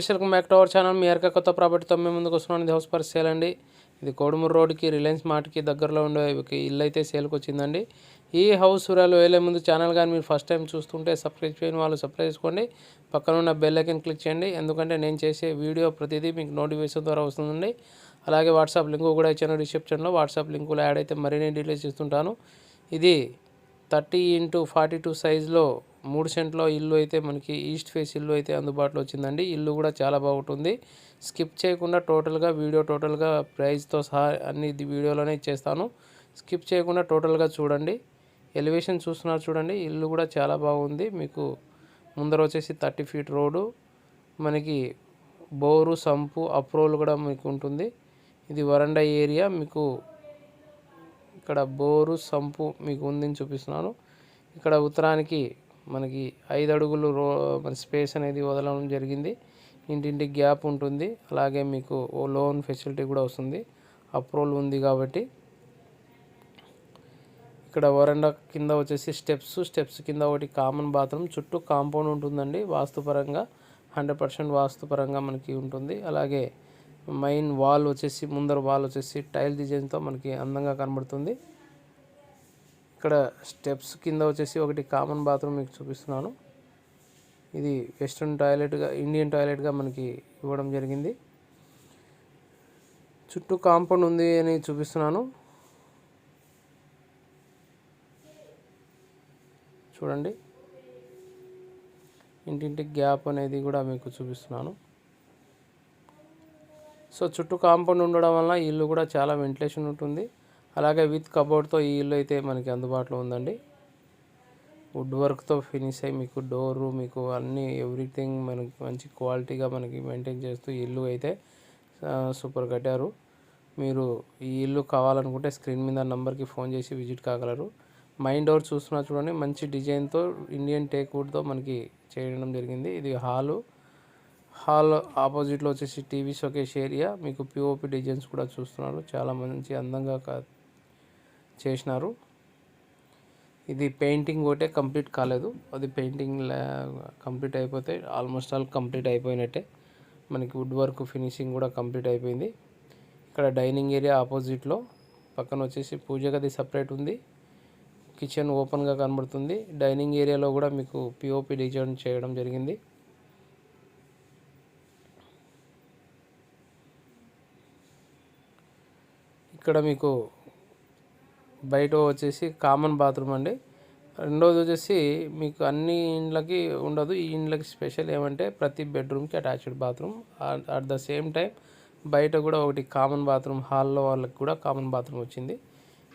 విషయాలకు Mac tower channel మీ ఎరక కొత్త ప్రాపర్టీతో మేము ముందుకు వస్తున్నాను ఇది హౌస్ పర్ సేల్ అండి ఇది కోడుమూరు రోడ్కి రిలయన్స్ మార్ట్కి దగ్గరలో ఉండే ఒక ఇల్లు అయితే సేల్కి వచ్చిందండి. ఈ హౌస్ వివరాలు వేలే ముందు ఛానల్ కానీ మీరు ఫస్ట్ టైం చూస్తుంటే సబ్స్క్రైబ్ చేయని వాళ్ళు సబ్స్క్రైబ్ చేసుకోండి. పక్కన ఉన్న బెల్ ఐకన్ క్లిక్ చేయండి. ఎందుకంటే నేను చేసే వీడియో ప్రతిదీ మీకు నోటిఫికేషన్ ద్వారా వస్తుందండి. అలాగే వాట్సాప్ లింకు కూడా ఇచ్చాను డిస్క్రిప్షన్లో వాట్సాప్ లింకులో యాడ్ అయితే మరిన్ని డీటెయిల్స్ ఇస్తుంటాను. ఇది థర్టీ ఇంటూ ఫార్టీ టూ సైజ్లో మూడు సెంట్లో ఇల్లు అయితే మనకి ఈస్ట్ ఫేస్ ఇల్లు అయితే అందుబాటులో వచ్చిందండి. ఇల్లు కూడా చాలా బాగుంటుంది. స్కిప్ చేయకుండా టోటల్గా వీడియో టోటల్గా ప్రైస్తో సహా అన్ని వీడియోలోనే ఇచ్చేస్తాను. స్కిప్ చేయకుండా టోటల్గా చూడండి. ఎలివేషన్ చూస్తున్నారు చూడండి. ఇల్లు కూడా చాలా బాగుంది. మీకు ముందర వచ్చేసి థర్టీ ఫీట్ రోడ్డు. మనకి బోరు సంపు అప్రోల్ కూడా మీకు ఉంటుంది. ఇది వరండా ఏరియా. మీకు ఇక్కడ బోరు సంపు మీకు ఉందని చూపిస్తున్నాను. ఇక్కడ ఉత్తరానికి మనకి ఐదు అడుగులు రో మన స్పేస్ అనేది వదలడం జరిగింది. ఇంటింటి గ్యాప్ ఉంటుంది. అలాగే మీకు ఓ లోన్ ఫెసిలిటీ కూడా వస్తుంది. అప్రూవల్ ఉంది కాబట్టి. ఇక్కడ వరండా కింద వచ్చేసి స్టెప్స్ స్టెప్స్ కింద ఒకటి కామన్ బాత్రూమ్. చుట్టూ కాంపౌండ్ ఉంటుందండి. వాస్తుపరంగా హండ్రెడ్ పర్సెంట్ వాస్తుపరంగా మనకి ఉంటుంది. అలాగే మెయిన్ వాల్ వచ్చేసి ముందర వాల్ వచ్చేసి టైల్ డిజైన్తో మనకి అందంగా కనబడుతుంది. ఇక్కడ స్టెప్స్ కింద వచ్చేసి ఒకటి కామన్ బాత్రూమ్ మీకు చూపిస్తున్నాను. ఇది వెస్ట్రన్ టాయిలెట్గా ఇండియన్ టాయిలెట్గా మనకి ఇవ్వడం జరిగింది. చుట్టూ కాంపౌండ్ ఉంది అని చూపిస్తున్నాను. చూడండి. ఇంటింటి గ్యాప్ అనేది కూడా మీకు చూపిస్తున్నాను. సో చుట్టూ కాంపౌండ్ ఉండడం వల్ల ఇల్లు కూడా చాలా వెంటిలేషన్ ఉంటుంది. అలాగే విత్ కబోర్డ్తో ఈ ఇల్లు అయితే మనకి అందుబాటులో ఉందండి. వుడ్ వర్క్తో ఫినిష్ అయ్యి మీకు డోరు మీకు అన్ని ఎవ్రీథింగ్ మనకి మంచి క్వాలిటీగా మనకి మెయింటైన్ చేస్తూ ఇల్లు అయితే సూపర్ కట్టారు. మీరు ఈ ఇల్లు కావాలనుకుంటే స్క్రీన్ మీద నంబర్కి ఫోన్ చేసి విజిట్ కాగలరు. మైన్ డోర్ చూస్తున్నా చూడండి మంచి డిజైన్తో ఇండియన్ టేక్ వుడ్తో మనకి చేయడం జరిగింది. ఇది హాలు. హాల్ ఆపోజిట్లో వచ్చేసి టీవీ షోకేష్ ఏరియా. మీకు పిఓపి డిజైన్స్ కూడా చూస్తున్నారు. చాలా మంచి అందంగా కా- చేసినారు. ఇది పెయింటింగ్ ఒకటే కంప్లీట్ కాలేదు. అది పెయింటింగ్ కంప్లీట్ అయిపోతే ఆల్మోస్ట్ ఆల్ కంప్లీట్ అయిపోయినట్టే. మనకి వుడ్ వర్క్ ఫినిషింగ్ కూడా కంప్లీట్ అయిపోయింది. ఇక్కడ డైనింగ్ ఏరియా ఆపోజిట్లో పక్కన వచ్చేసి పూజ గది సపరేట్ ఉంది. కిచెన్ ఓపెన్గా కనబడుతుంది. డైనింగ్ ఏరియాలో కూడా మీకు పిఓపి డిజైన్ చేయడం జరిగింది. ఇక్కడ మీకు బయట వచ్చేసి కామన్ బాత్రూమ్ అండి. రెండోది వచ్చేసి మీకు అన్ని ఇండ్లకి ఉండదు. ఈ ఇండ్లకి స్పెషల్ ఏమంటే ప్రతి బెడ్రూమ్కి attached bathroom at the same time బయట కూడా ఒకటి కామన్ బాత్రూమ్ హాల్లో వాళ్ళకి కూడా కామన్ బాత్రూమ్ వచ్చింది.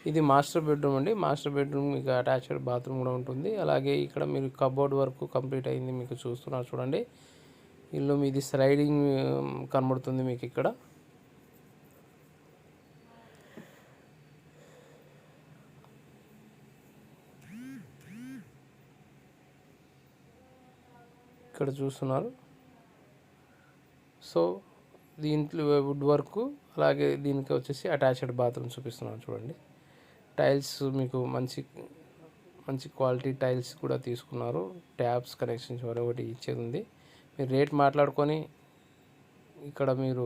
ఇది మాస్టర్ బెడ్రూమ్ అండి. మాస్టర్ బెడ్రూమ్ మీకు అటాచ్డ్ బాత్రూమ్ కూడా ఉంటుంది. అలాగే ఇక్కడ మీరు కబోర్డ్ వర్క్ కంప్లీట్ అయింది మీకు చూస్తున్నారు చూడండి. ఇల్లు మీది స్లైడింగ్ కనబడుతుంది మీకు ఇక్కడ. ఇక్కడ చూస్తున్నారు. సో దీంట్లో వుడ్ వర్క్ అలాగే దీనికి వచ్చేసి అటాచ్డ్ బాత్రూమ్ చూపిస్తున్నాను చూడండి. టైల్స్ మీకు మంచి మంచి క్వాలిటీ టైల్స్ కూడా తీసుకున్నారు. ట్యాప్స్ కనెక్షన్స్ ఒకటి ఇచ్చేది ఉంది. మీరు రేట్ మాట్లాడుకొని ఇక్కడ మీరు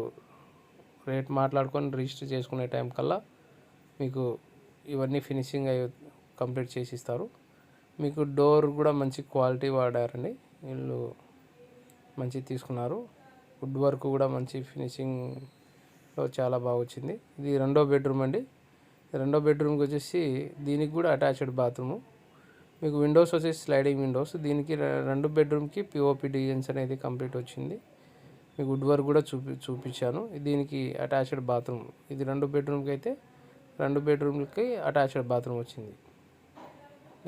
రేట్ మాట్లాడుకొని రిజిస్టర్ చేసుకునే టైం కల్లా మీకు ఇవన్నీ ఫినిషింగ్ అయ్యి కంప్లీట్ చేసి ఇస్తారు. మీకు డోర్ కూడా మంచి క్వాలిటీ వాడారండి. వీళ్ళు మంచి తీసుకున్నారు. వుడ్ వర్క్ కూడా మంచి ఫినిషింగ్లో చాలా బాగా వచ్చింది. ఇది రెండో బెడ్రూమ్ అండి. రెండో బెడ్రూమ్కి వచ్చేసి దీనికి కూడా అటాచ్డ్ బాత్రూము. మీకు విండోస్ వచ్చేసి స్లైడింగ్ విండోస్. దీనికి రెండు బెడ్రూమ్కి పిఓపి డిజైన్స్ అనేది కంప్లీట్ వచ్చింది. మీకు వుడ్ వర్క్ కూడా చూపి చూపించాను. దీనికి అటాచ్డ్ బాత్రూమ్. ఇది రెండు బెడ్రూమ్కి అయితే రెండు బెడ్రూమ్కి అటాచ్డ్ బాత్రూమ్ వచ్చింది.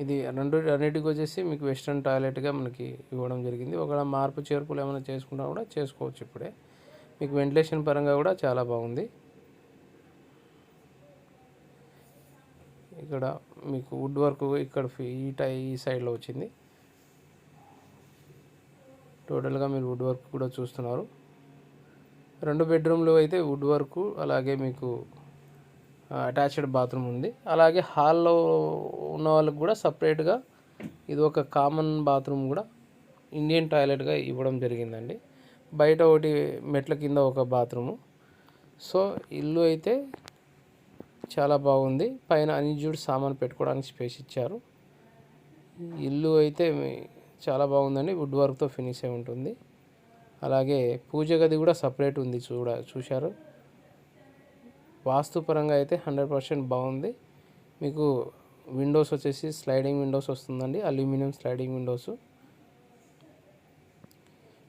ఇది రెండు అన్నిటికి వచ్చేసి మీకు వెస్ట్రన్ టాయిలెట్గా మనకి ఇవ్వడం జరిగింది. ఒకవేళ మార్పు చేర్పులు ఏమైనా చేసుకున్నా కూడా చేసుకోవచ్చు ఇప్పుడే. మీకు వెంటిలేషన్ పరంగా కూడా చాలా బాగుంది. ఇక్కడ మీకు వుడ్ వర్క్ ఇక్కడ ఈ టై ఈ సైడ్లో వచ్చింది. టోటల్గా మీరు వుడ్ వర్క్ కూడా చూస్తున్నారు. రెండు బెడ్రూమ్లు అయితే వుడ్ వర్క్ అలాగే మీకు అటాచ్డ్ బాత్రూమ్ ఉంది. అలాగే హాల్లో ఉన్న వాళ్ళకి కూడా సపరేట్గా ఇది ఒక కామన్ బాత్రూమ్ కూడా ఇండియన్ టాయిలెట్గా ఇవ్వడం జరిగిందండి. బయట ఒకటి మెట్ల కింద ఒక బాత్రూము. సో ఇల్లు అయితే చాలా బాగుంది. పైన అన్యూజ్డ్ సామాన్ పెట్టుకోవడానికి స్పేస్ ఇచ్చారు. ఇల్లు అయితే చాలా బాగుందండి. వుడ్ వర్క్తో ఫినిష్ అయి ఉంటుంది. అలాగే పూజ గది కూడా సపరేట్ ఉంది చూడ చూశారు. వాస్తుపరంగా అయితే హండ్రెడ్ పర్సెంట్ బాగుంది. మీకు విండోస్ వచ్చేసి స్లైడింగ్ విండోస్ వస్తుందండి. Aluminium sliding windows.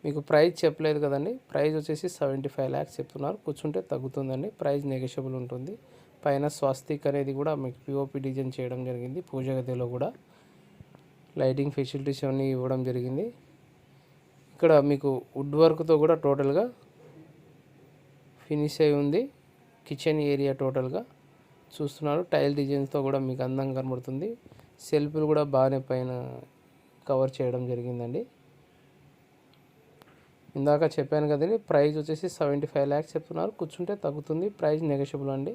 మీకు ప్రైస్ చెప్పలేదు కదండి. ప్రైస్ వచ్చేసి సెవెంటీ ఫైవ్ ల్యాక్స్ చెప్తున్నారు. కూర్చుంటే తగ్గుతుందండి. ప్రైస్ నెగోషియబుల్ ఉంటుంది. పైన స్వస్తిక్ అనేది కూడా మీకు పిఓపి డిజైన్ చేయడం జరిగింది. పూజ గదిలో కూడా లైటింగ్ ఫెసిలిటీస్ అన్నీ ఇవ్వడం జరిగింది. ఇక్కడ మీకు వుడ్ వర్క్తో కూడా టోటల్గా ఫినిష్ అయి ఉంది. కిచెన్ ఏరియా టోటల్గా చూస్తున్నారు. టైల్ డిజైన్స్తో కూడా మీకు అందంగా కనబడుతుంది. సెల్ఫ్లు కూడా బాగానే పైన కవర్ చేయడం జరిగిందండి. ఇందాక చెప్పాను కదండి ప్రైస్ వచ్చేసి సెవెంటీ ఫైవ్ ల్యాక్స్ చెప్తున్నారు. కూర్చుంటే తగ్గుతుంది. ప్రైస్ నెగోషియబుల్ అండి.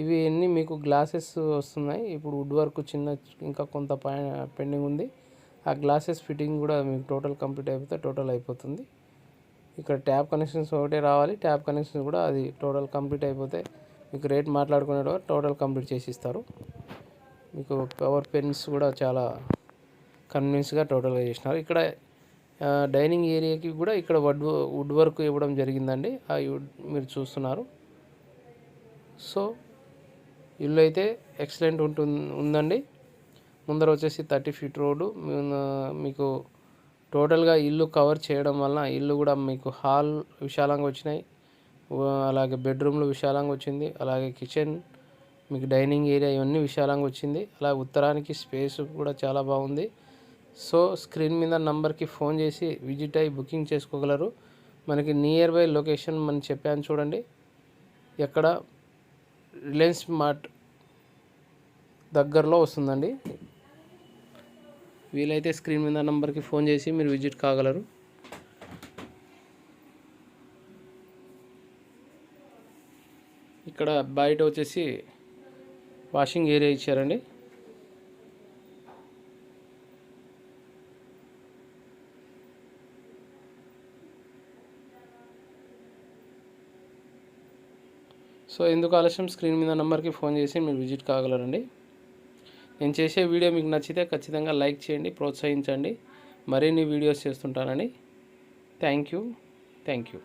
ఇవి అన్నీ మీకు గ్లాసెస్ వస్తున్నాయి? ఇప్పుడు వుడ్ వర్క్ చిన్న ఇంకా కొంత పైన పెండింగ్ ఉంది. ఆ గ్లాసెస్ ఫిట్టింగ్ కూడా మీకు టోటల్ కంప్లీట్ అయిపోతే టోటల్ అయిపోతుంది. ఇక్కడ ట్యాప్ కనెక్షన్స్ ఒకటే రావాలి. ట్యాప్ కనెక్షన్స్ కూడా అది టోటల్ కంప్లీట్ అయిపోతే మీకు రేట్ మాట్లాడుకునేటప్పుడు టోటల్ కంప్లీట్ చేసి ఇస్తారు మీకు పవర్ పెన్స్ కూడా చాలా కన్వీనియన్స్గా టోటల్గా చేసినారు. ఇక్కడ డైనింగ్ ఏరియాకి కూడా ఇక్కడ వుడ్ వుడ్ వర్క్ ఇవ్వడం జరిగిందండి. ఆ వుడ్ మీరు చూస్తున్నారు. సో ఇల్లు అయితే ఎక్సలెంట్ ఉంటుంది ఉందండి ముందర వచ్చేసి థర్టీ ఫీట్ రోడ్డు. మీకు టోటల్గా ఇల్లు కవర్ చేయడం వలన ఇల్లు కూడా మీకు హాల్ విశాలంగా వచ్చినాయి. అలాగే బెడ్రూమ్లు విశాలంగా వచ్చింది. అలాగే కిచెన్ మీకు డైనింగ్ ఏరియా ఇవన్నీ విశాలంగా వచ్చింది. అలా ఉత్తరానికి స్పేస్ కూడా చాలా బాగుంది. సో స్క్రీన్ మీద నంబర్కి ఫోన్ చేసి విజిట్ అయ్యి బుకింగ్ చేసుకోగలరు. మనకి నియర్ బై లొకేషన్ మనం చెప్పాను చూడండి. ఎక్కడ రిలయన్స్ మార్ట్ దగ్గరలో వస్తుందండి. వీలైతే స్క్రీన్ మీద నంబర్కి ఫోన్ చేసి మీరు విజిట్ కాగలరు. ఇక్కడ బయట వచ్చేసి వాషింగ్ ఏరియా ఇచ్చారండి. సో ఎందుకు ఆలస్యం? స్క్రీన్ మీద నెంబర్కి ఫోన్ చేసి మీరు విజిట్ కాగలరండి. నేను చేసే వీడియో మీకు నచ్చితే ఖచ్చితంగా లైక్ చేయండి ప్రోత్సహించండి. మరిన్ని వీడియోస్ చేస్తుంటానని థ్యాంక్ యూ థ్యాంక్ యూ